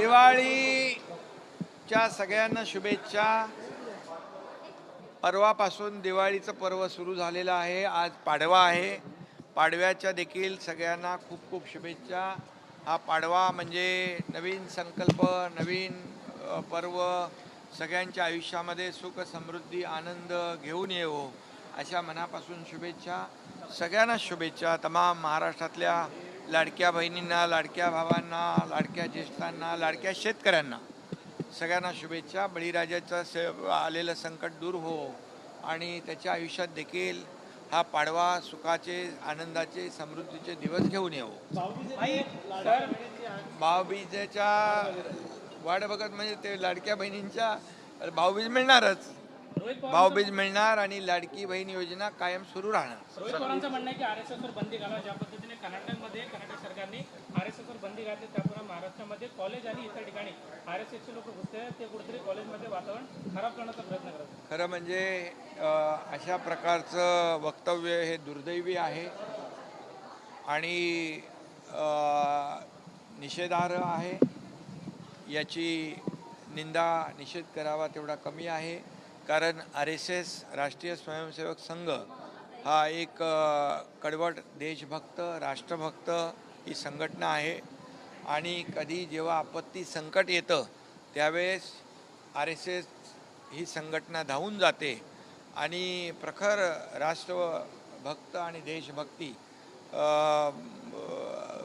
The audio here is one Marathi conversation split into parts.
दिवाळीच्या सगळ्यांना शुभेच्छा. परवापासून दिवाळीचं पर्व सुरू झालेलं आहे. आज पाडवा आहे. पाडव्याच्या देखील सगळ्यांना खूप खूप शुभेच्छा. हा पाडवा म्हणजे नवीन संकल्प नवीन पर्व सगळ्यांच्या आयुष्यामध्ये सुख समृद्धी आनंद घेऊन येवो अशा मनापासून शुभेच्छा. सगळ्यांना शुभेच्छा. तमाम महाराष्ट्रातल्या लाडक्या बहिणींना लाडक्या भावांना लाडक्या ज्येष्ठांना लाडक्या शेतकऱ्यांना सगळ्यांना शुभेच्छा. बळीराजाचं से आलेलं संकट दूर हो आणि त्याच्या आयुष्यात देखील हा पाडवा सुखाचे आनंदाचे समृद्धीचे दिवस घेऊन येऊ भाऊबीजेच्या वाट बघत म्हणजे ते लाडक्या बहिणींच्या भाऊबीज मिळणारच. भाऊबीज मिळणार आणि लाडकी बहीण योजना कायम सुरू राहणार. रोहित पवारांचं म्हणणं आहे की आर एस वर बंदी घाला ज्या पद्धतीने कर्नाटकमध्ये कर्नाटक सरकारने आर एस वर बंदी घातली त्यापुढे महाराष्ट्रामध्ये कॉलेज आणि इतर ठिकाणी आर एस एसचे लोक घुसते ते कुठेतरी कॉलेजमध्ये वातावरण खराब करण्याचा प्रयत्न करतात खरं म्हणजे अ, अशा प्रकारचं वक्तव्य हे दुर्दैवी आहे. आणि अ, निषेधार्ह आहे. याची निंदा निषेध करावा तेवढा कमी आहे. कारण आर एस एस राष्ट्रीय स्वयंसेवक संघ हा एक कडवट देशभक्त राष्ट्रभक्त ही संघटना आहे. आणि कधी जेव्हा आपत्ती संकट येतं त्यावेळेस आर एस एस ही संघटना धावून जाते. आणि प्रखर राष्ट्रभक्त आणि देशभक्ती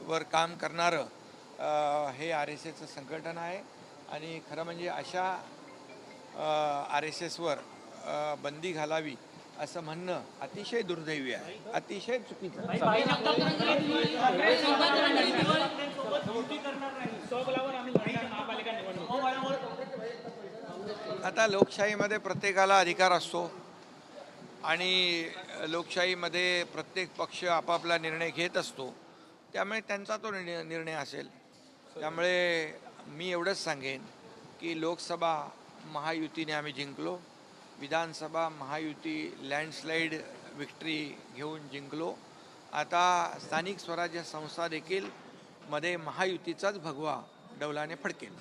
वर काम करणारं हे आर एस एसचं संघटन आहे. आणि खरं म्हणजे अशा आर एस एसवर बंदी घालावी असं म्हणणं अतिशय दुर्दैवी आहे. अतिशय चुकीचं. आता लोकशाहीमध्ये प्रत्येकाला अधिकार असतो आणि लोकशाहीमध्ये प्रत्येक पक्ष आपापला निर्णय घेत असतो त्यामुळे त्यांचा तो निर्णय असेल. त्यामुळे मी एवढंच सांगेन की लोकसभा महायुतीने आम्ही जिंकलो. विधानसभा महायुती लँडस्लाईड विक्ट्री घेऊन जिंकलो. आता स्थानिक स्वराज्य संस्था देखील मध्ये महायुतीचाच भगवा डौलाने फडकेल.